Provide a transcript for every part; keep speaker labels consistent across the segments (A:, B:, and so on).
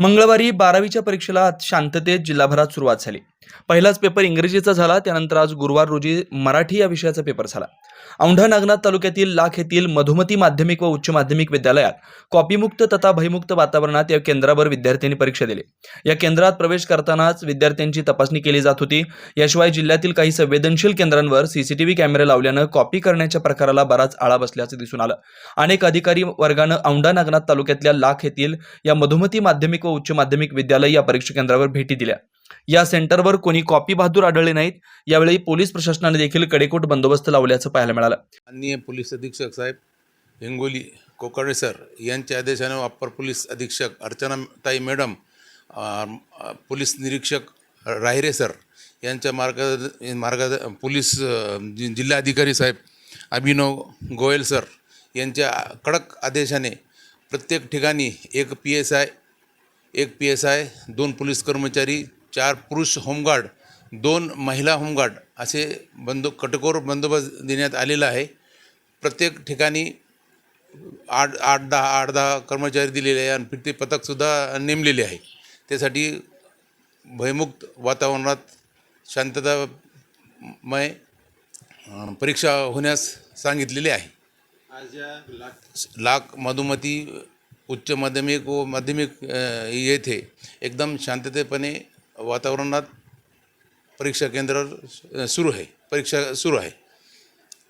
A: मंगळवारी बारावीच्या परीक्षेला शांततेत जिल्हाभरात सुरुवात झाली. पहिलाच पेपर इंग्रजीचा झाला त्यानंतर आज गुरुवार रोजी मराठी या विषयाचा पेपर झाला. औंढा नागनाथ तालुक्यातील लाख येथील मधुमती माध्यमिक व उच्च माध्यमिक विद्यालयात कॉपीमुक्त तथा भयमुक्त वातावरणात या केंद्रावर विद्यार्थ्यांनी परीक्षा दिली. या केंद्रात प्रवेश करतानाच विद्यार्थ्यांची तपासणी केली जात होती. याशिवाय जिल्ह्यातील काही संवेदनशील केंद्रांवर सीसीटीव्ही कॅमेरे लावल्यानं कॉपी करण्याच्या प्रकाराला बराच आळा बसल्याचं दिसून आलं. अनेक अधिकारी वर्गानं औंढा नागनाथ तालुक्यातल्या लाख येथील या मधुमती माध्यमिक व उच्च माध्यमिक विद्यालय या परीक्षा केंद्रावर भेटी दिल्या. या सेंटरवर कोणी कॉपी बहादूर आढळले नाहीत यावेळी पोलीस प्रशासनाने देखील कडेकोट बंदोबस्त लावल्याचं पाहायला मिळालं.
B: माननीय पोलीस अधीक्षक साहेब हिंगोली कोकर्णे सर यांच्या आदेशाने अप्पर पोलीस अधीक्षक अर्चनाताई मॅडम पोलीस निरीक्षक राहिरे सर यांच्या मार्ग मार्ग पोलीस जिल्हाधिकारी साहेब अभिनव गोयल सर यांच्या कडक आदेशाने प्रत्येक ठिकाणी एक पी एस आय एक पी एस आय दोन पोलीस कर्मचारी चार पुरुष होमगार्ड दोन महिला होमगार्ड असे बंदो कटकोर बंदोबस्त देण्यात आलेला आहे. प्रत्येक ठिकाणी आठ आठ दहा आठ दहा कर्मचारी दिलेले आहे आणि फिरते पथकसुद्धा नेमलेले आहे. त्यासाठी भयमुक्त वातावरणात शांततामय परीक्षा होण्यास सांगितलेले आहे. लाख मधुमती उच्च माध्यमिक व माध्यमिक येथे एकदम शांततेपणे वातावरणात परीक्षा केंद्र सुरू आहे परीक्षा सुरू आहे.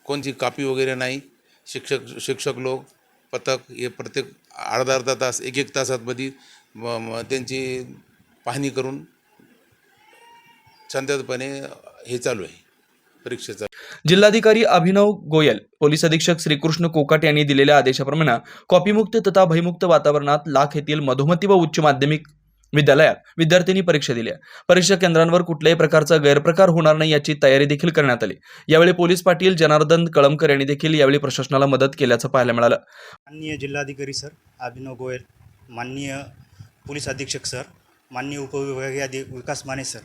B: कोणची कापी वगैरे नाही शिक्षक शिक्षक लोक पथक हे प्रत्येक अर्धा अर्धा तास एक एक तासातमध्ये त्यांची पाहणी करून शांततेपणे हे चालू आहे परीक्षेचा
A: जिल्हाधिकारी अभिनव गोयल पोलीस अधीक्षक श्रीकृष्ण कोकाट यांनी दिलेल्या आदेशाप्रमाणे कॉपीमुक्त तथा भयमुक्त वातावरणात लाख येथील मधोमती व उच्च माध्यमिक विद्यालयात विद्यार्थ्यांनी परीक्षा दिल्या परीक्षा केंद्रांवर कुठल्याही प्रकारचा गैरप्रकार होणार नाही याची तयारी देखील करण्यात आली. यावेळी पोलीस पाटील जनार्दन कळमकर यांनी देखील यावेळी प्रशासनाला मदत केल्याचं पाहायला मिळालं.
C: माननीय जिल्हाधिकारी सर अभिनव गोयल माननीय पोलीस अधीक्षक सर माननीय उपविभागीय अधि विकास माने सर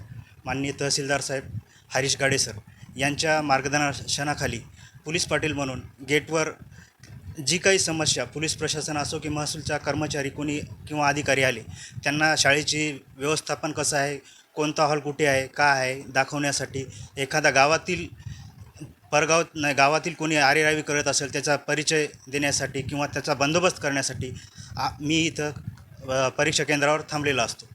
C: माननीय तहसीलदार साहेब हरीश गाडे सर यांच्या मार्गदर्शनाखाली पोलीस पाटील म्हणून गेटवर जी काही समस्या पोलीस प्रशासन असो की महसूलच्या कर्मचारी कोणी किंवा अधिकारी आले त्यांना शाळेची व्यवस्थापन कसं आहे कोणता हॉल कुठे आहे का आहे दाखवण्यासाठी एखादा गावातील परगाव नाही गावातील कोणी आरेरावी करत असेल त्याचा परिचय देण्यासाठी किंवा त्याचा बंदोबस्त करण्यासाठी आ- मी इथं परीक्षा केंद्रावर थांबलेला असतो.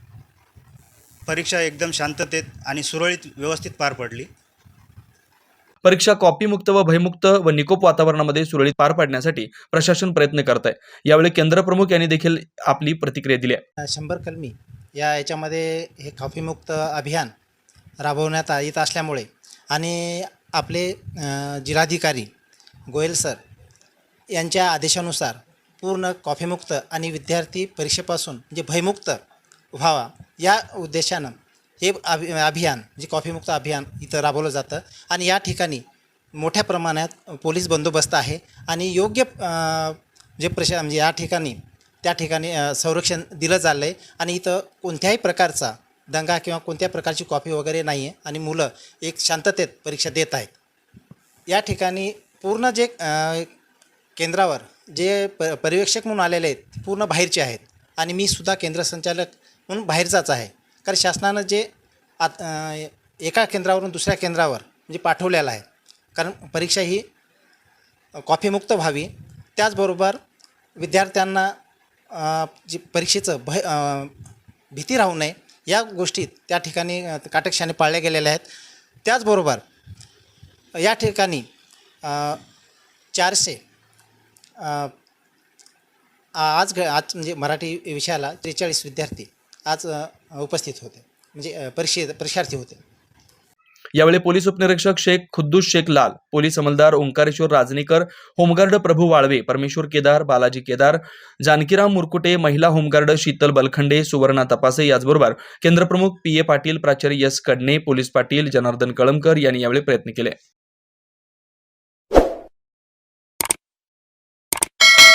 C: परीक्षा एकदम शांततेत आणि सुरळीत व्यवस्थित पार पडली.
A: परीक्षा कॉपीमुक्त व भयमुक्त व निकोप वातावरणामध्ये सुरळीत पार पाडण्यासाठी प्रशासन प्रयत्न करत आहे यावेळी केंद्रप्रमुख यांनी देखील आपली प्रतिक्रिया दिली आहे.
D: शंभर कलमी या याच्यामध्ये हे कॉफीमुक्त अभियान राबवण्यात आ- येत असल्यामुळे आणि आपले जिल्हाधिकारी गोयल सर यांच्या आदेशानुसार पूर्ण कॉफीमुक्त आणि विद्यार्थी परीक्षेपासून म्हणजे भयमुक्त व्हावा या उद्देशानं हे अभि अभियान जे कॉफीमुक्त अभियान इथं राबवलं जातं. आणि या ठिकाणी मोठ्या प्रमाणात पोलीस बंदोबस्त आहे आणि योग्य जे प्रशा म्हणजे या ठिकाणी त्या ठिकाणी संरक्षण दिलं चाललं आहे आणि इथं कोणत्याही प्रकारचा दंगा किंवा कोणत्या प्रकारची कॉफी वगैरे नाही आहे आणि मुलं एक शांततेत परीक्षा देत आहेत. या ठिकाणी पूर्ण जे केंद्रावर जे प पर्यवेक्षक म्हणून आलेले आहेत पूर्ण बाहेरचे आहेत. आणि मी सुद्धा केंद्र संचालक म्हणून बाहेरचाच आहे. कारण शासनानं जे आत एका केंद्रावरून दुसऱ्या केंद्रावर म्हणजे पाठवलेलं आहे कारण परीक्षा ही कॉफीमुक्त व्हावी त्याचबरोबर विद्यार्थ्यांना जी परीक्षेचं भय भीती राहू नये या गोष्टी त्या ठिकाणी काटक्षाने काटकशाने पाळल्या गेलेल्या आहेत. त्याचबरोबर या ठिकाणी चारशे आज घ आज म्हणजे मराठी विषयाला त्रेचाळीस विद्यार्थी आज उपस्थित होते. म्हणजे परीक्षे परीक्षार्थी होते.
A: यावेळी पोलीस उपनिरीक्षक शेख खुद्दूस शेख लाल पोलीस अंमलदार ओंकारेश्वर राजनीकर होमगार्ड प्रभू वाळवे परमेश्वर केदार बालाजी केदार जानकीराम मुरकुटे महिला होमगार्ड शीतल बलखंडे सुवर्णा तपासे याचबरोबर केंद्रप्रमुख पी ए पाटील प्राचार्य एस कडणे पोलीस पाटील जनार्दन कळमकर यांनी यावेळी प्रयत्न केले.